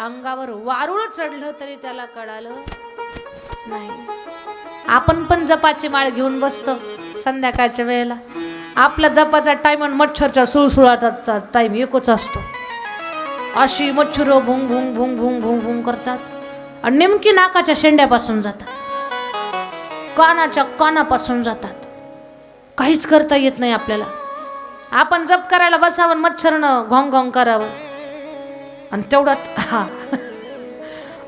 अंगावर वारुळ चढलं तरी त्याला कळालं नाही. आपण पण जपाची माळ घेऊन बसतो संध्याकाळच्या वेळेला. आपला जपाचा टाईम आणि मच्छरच्या सुळसुळाटाचा टाईम एकच असतो. अशी मच्छर भुंग भुंग भुंग भुंग भुंग भुंग करतात आणि नेमकी नाकाच्या शेंड्यापासून जातात. कानाच्या कानापासून जातात. काहीच करता येत नाही आपल्याला. आपण जप करायला बसावं मच्छरनं घोंग घोंग करावं. आणि तेवढ्यात हा.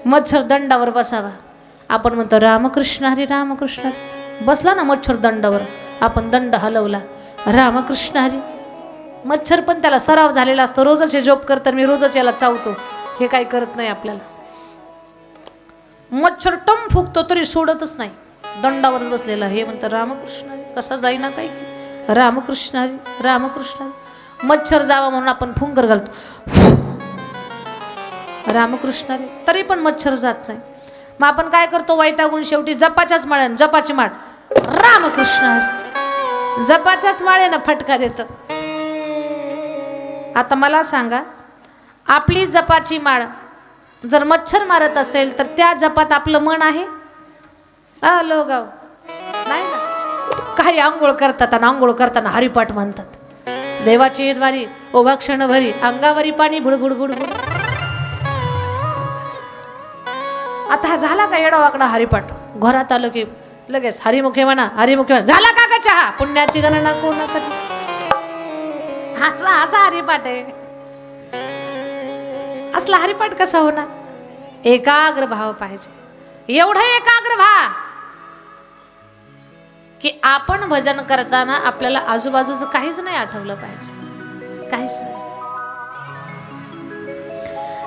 मच्छर दंडावर बसावा. आपण म्हणतो रामकृष्ण हरी रामकृष्ण हरी. बसला ना मच्छर दंडावर आपण दंड हलवला. रामकृष्ण हरी. मच्छर पण त्याला सराव झालेला असतो. रोजच हे जोप करताना मी रोजच याला चावतो. हे काही करत नाही आपल्याला. मच्छर टम फुकतो तरी सोडतच नाही. दंडावरच बसलेला. हे म्हणतं रामकृष्ण कसा जाईना काय की. रामकृष्ण हरी रामकृष्ण मच्छर जावा म्हणून आपण फुंकर घालतो. रामकृष्ण हरी तरी पण मच्छर जात नाही. मग आपण काय करतो वैतागून शेवटी? जपाच्याच माळ्यान जपाची माळ. रामकृष्ण हरी जपाच्याच माळेनं फटका देतं. आता मला सांगा आपली जपाची माळ जर मच्छर मारत असेल तर त्या जपात आपलं मन आहे? आलो गाव नाही ना? काही आंघोळ करतात आणि आंघोळ करताना हरिपाठ म्हणतात. देवाची द्वारी ओभा क्षणभरी अंगावरी पाणी भुडभुड बुडबुड आता हा झाला का येडा वाकडा हरिपाठ? घरात आलं की लगेच हरिमुखे म्हणा हरिमुखे म्हणा. झाला का का चहा? पुण्याची गणना कोण करी असा असा हरिपाठ आहे. असला हरिपाठ कसा होणार? एकाग्र भाव पाहिजे. एवढं एकाग्र भाव की आपण भजन करताना आपल्याला आजूबाजूचं काहीच नाही आठवलं पाहिजे. काहीच नाही.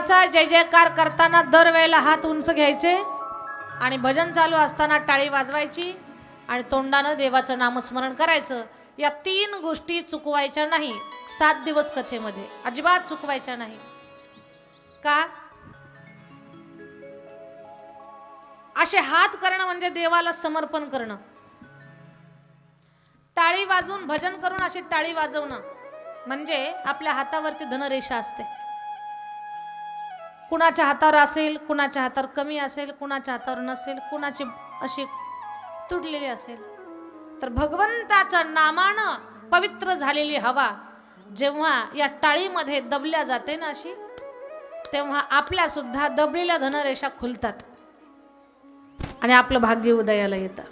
देवाचा जय जयकार करताना दरवेळेला हात उंच घ्यायचे आणि भजन चालू असताना टाळी वाजवायची आणि तोंडानं देवाचं नामस्मरण करायचं. या तीन गोष्टी चुकवायच्या नाही सात दिवस कथेमध्ये. अजिबात चुकवायच्या नाही. का? असे हात करणं म्हणजे देवाला समर्पण करणं. टाळी वाजवून भजन करून अशी टाळी वाजवणं म्हणजे आपल्या हातावरती धनरेषा असते. कुणाच्या हातावर असेल कुणाच्या हातावर कमी असेल कुणाच्या हातावर नसेल कुणाची अशी तुटलेली असेल तर भगवंताच्या नामानं पवित्र झालेली हवा जेव्हा या टाळीमध्ये दबल्या जाते ना अशी तेव्हा आपल्या सुद्धा दबलेल्या धनरेषा खुलतात. आणि आपलं भाग्य उदयाला येतं.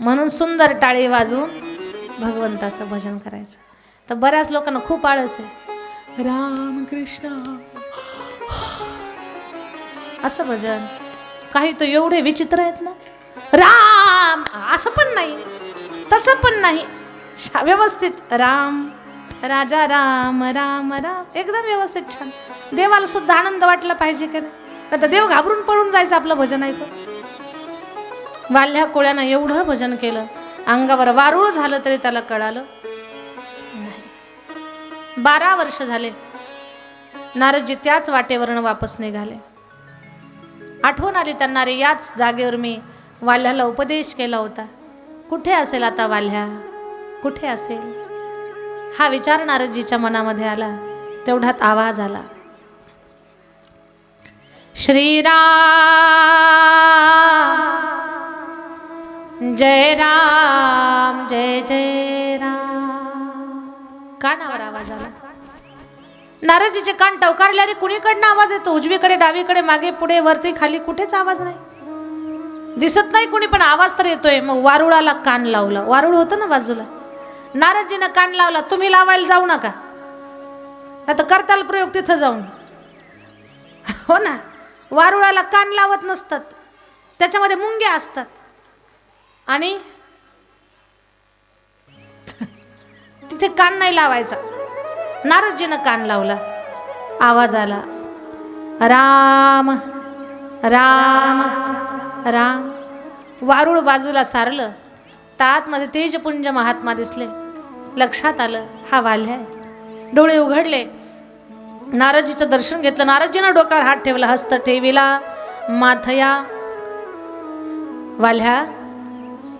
म्हणून सुंदर टाळी वाजवून भगवंताचं भजन करायचं. तर बऱ्याच लोकांना खूप आळस आहे. राम कृष्ण. असं भजन. काही तर एवढे विचित्र आहेत ना? राम! असं पण नाही. तसं पण नाही. शा- व्यवस्थित. राम राजा राम राम राम. एकदम व्यवस्थित छान. देवाला सुद्धा आनंद वाटला पाहिजे का नाही? देव घाबरून पळून जायचं आपलं भजन ऐकून. वाल्ह्या कोळ्यानं एवढं भजन केलं. अंगावर वारूळ झालं तरी त्याला कळालं नाही. बारा वर्ष झाले. नारदजी त्याच वाटेवरनं वापस निघाले. आठवण आली त्यांना रे याच जागेवर मी वाल्ह्याला उपदेश केला होता. कुठे असेल आता वाल्ह्या कुठे असेल? हा विचार नारदजीच्या मनामध्ये आला. तेवढ्यात आवाज आला. श्रीराम जय राम जय जय राम. कानावर आवाज आला? नाराजीचे कान टवकारले अरे कुणीकडनं आवाज येतो? उजवीकडे डावीकडे मागे पुढे वरती खाली कुठेच आवाज नाही. दिसत नाही कुणी पण आवाज तर येतोय. मग वारुळाला कान लावला. वारुळ होतं ना बाजूला? नाराजीनं कान लावला. तुम्ही लावायला जाऊ नका. आता करताल प्रयोग तिथं जाऊन. हो ना? वारुळाला कान लावत नसतात. त्याच्यामध्ये मुंग्या असतात. आणि तिथे कान नाही लावायचा. नारदजीनं कान लावला. आवाज आला. राम राम राम. वारुळ बाजूला सारलं. तर आतमध्ये तेजपुंज महात्मा दिसले. लक्षात आलं हा वाल्या आहे. डोळे उघडले. नारदजीचं दर्शन घेतलं. नारदजीनं डोक्यावर हात ठेवला. हस्त ठेविला. माथया. वाल्ह्या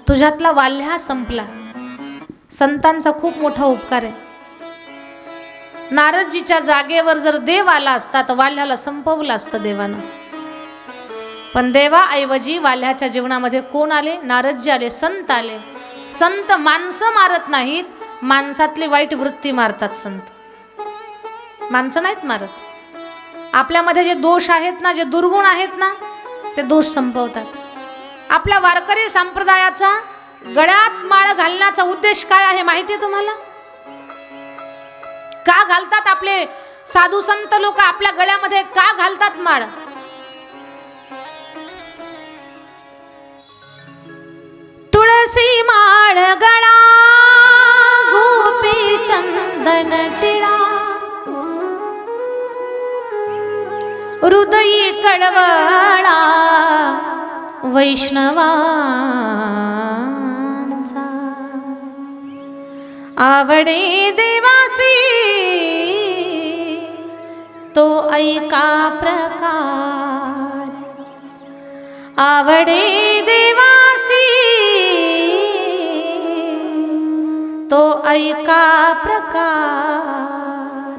तुझ्यातला वाल्ह्या संपला. संतांचा खूप मोठा उपकार आहे. नारदजीच्या जागेवर जर देव आला असता तर वाल्ह्याला संपवलं असतं देवानं. पण देवाऐवजी वाल्ह्याच्या जीवनामध्ये कोण आले? नारदजी आले संत आले. संत माणसं मारत नाहीत माणसातली वाईट वृत्ती मारतात संत. माणसं नाहीत मारत. आपल्यामध्ये जे दोष आहेत ना जे दुर्गुण आहेत ना ते दोष संपवतात. आपल्या वारकरी संप्रदायाचा गळ्यात माळ घालण्याचा उद्देश काय आहे माहिती आहे तुम्हाला? का घालतात आपले साधू संत लोक आपल्या गळ्यामध्ये? का घालतात माळ? तुळसी माळ गळा गोपी चंदन टिळा. हृदयी कळवळा वैष्णवा. आवडे देवासी तो ऐका प्रकार? आवडे देवासी तो ऐका प्रकार?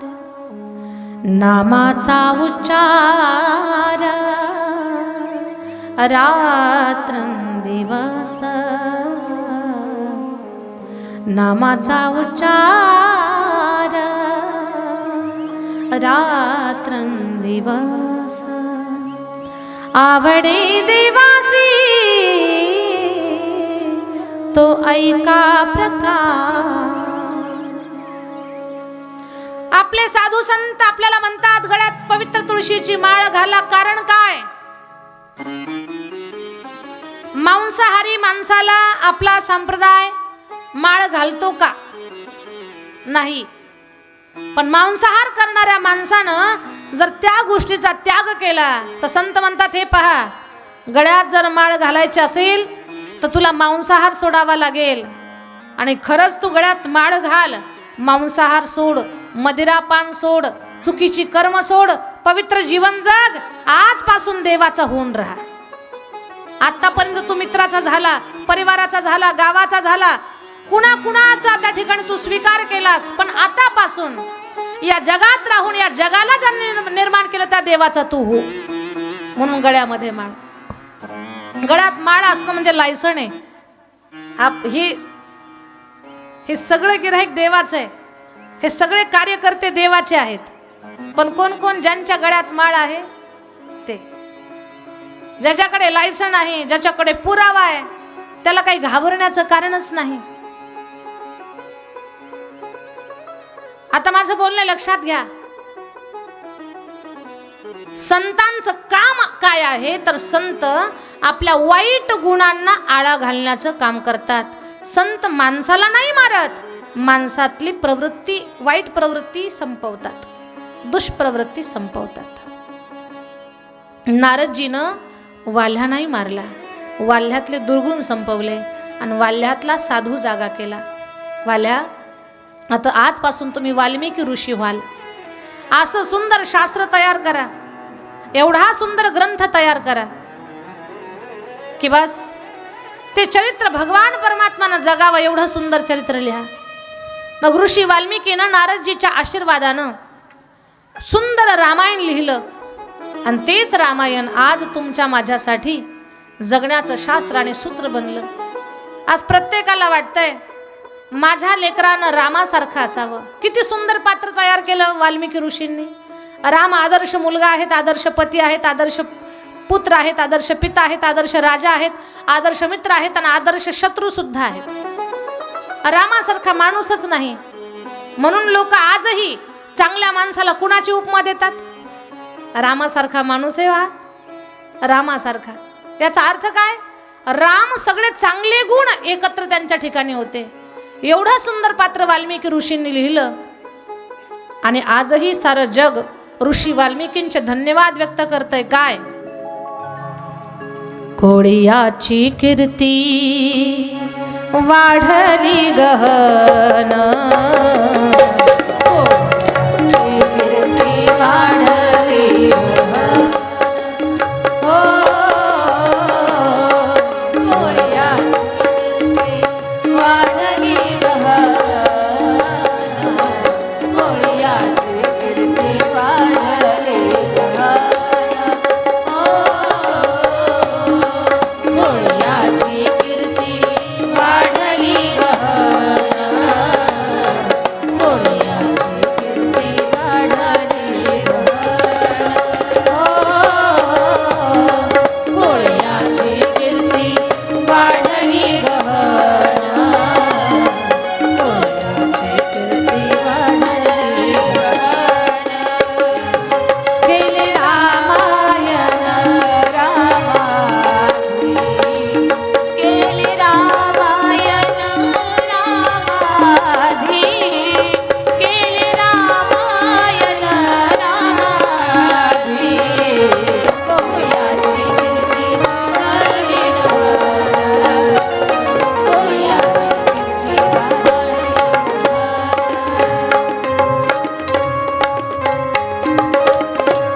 नामाचा उच्चार रात्रंदिवस नामाचा उच्चार. रात्रंदिवस आवडे देवासी तो ऐका प्रकार. आपले साधू संत आपल्याला म्हणतात गळ्यात पवित्र तुळशीची माळ घाला कारण काय? मांसाहारी माणसाला आपला संप्रदाय माळ घालतो का? नाही. पण मांसाहार करणाऱ्या माणसानं जर त्या गोष्टीचा त्याग केला तर संत म्हणतात हे पहा गळ्यात जर माळ घालायची असेल तर तुला मांसाहार सोडावा लागेल. आणि खरंच तू गळ्यात माळ घाल मांसाहार सोड मदिरापान सोड चुकीची कर्म सोड पवित्र जीवन जग आजपासून देवाचा होऊन राहा. आतापर्यंत तू मित्राचा झाला परिवाराचा झाला गावाचा झाला कुणा कुणाचा त्या ठिकाणी तू स्वीकार केलास पण आतापासून या जगात राहून या जगाला ज्यांनी निर्माण केलं त्या देवाचा तू हो. म्हणून गळ्यामध्ये माळ. गळ्यात माळ असणं म्हणजे लायसन आहे. आप ही हे सगळं गिराहिक देवाचं आहे. हे सगळे कार्यकर्ते देवाचे आहेत. पण कोण कोण ज्यांच्या गळ्यात माळ आहे ते. ज्याच्याकडे लायसन आहे ज्याच्याकडे पुरावा आहे त्याला काही घाबरण्याचं कारणच नाही. आता माझं बोलणं लक्षात घ्या. संतांचं काम काय आहे? तर संत आपल्या वाईट गुणांना आळा घालण्याचं काम करतात. संत माणसाला नाही मारत माणसातली प्रवृत्ती वाईट प्रवृत्ती संपवतात. दुष्प्रवृत्ती संपवतात. नारदजीनं वाल्हा नाही मारला. वाल्ह्यातले दुर्गुण संपवले आणि वाल्ह्यातला साधू जागा केला. वाल्या आता आजपासून तुम्ही वाल्मिकी ऋषी व्हाल. असं सुंदर शास्त्र तयार करा. एवढा सुंदर ग्रंथ तयार करा. की बस ते चरित्र भगवान परमात्मानं जगावं एवढं सुंदर चरित्र लिहा. मग ऋषी वाल्मिकीनं नारदजीच्या आशीर्वादानं सुंदर रामायण लिहिलं. आणि तेच रामायण आज तुमच्या माझ्यासाठी जगण्याचं शास्त्र आणि सूत्र बनलं. आज प्रत्येकाला वाटतंय माझ्या लेकरानं रामासारखं असावं. किती सुंदर पात्र तयार केलं वाल्मिकी ऋषींनी. राम आदर्श मुलगा आहेत आदर्श पती आहेत आदर्श पुत्र आहेत आदर्श पिता आहेत आदर्श राजा आहेत आदर्श मित्र आहेत आणि आदर्श शत्रू सुद्धा आहेत. रामासारखा माणूसच नाही. म्हणून लोक आजही चांगल्या माणसाला कुणाची उपमा देतात? रामासारखा माणूस आहे वा रामासारखा. याचा अर्थ काय? राम सगळे चांगले गुण एकत्र त्यांच्या ठिकाणी होते. एवढं सुंदर पात्र वाल्मिकी ऋषींनी लिहिलं. आणि आजही सारं जग ऋषी वाल्मिकींचे धन्यवाद व्यक्त करतय काय? कोळियाची कीर्ती वाढली गहन.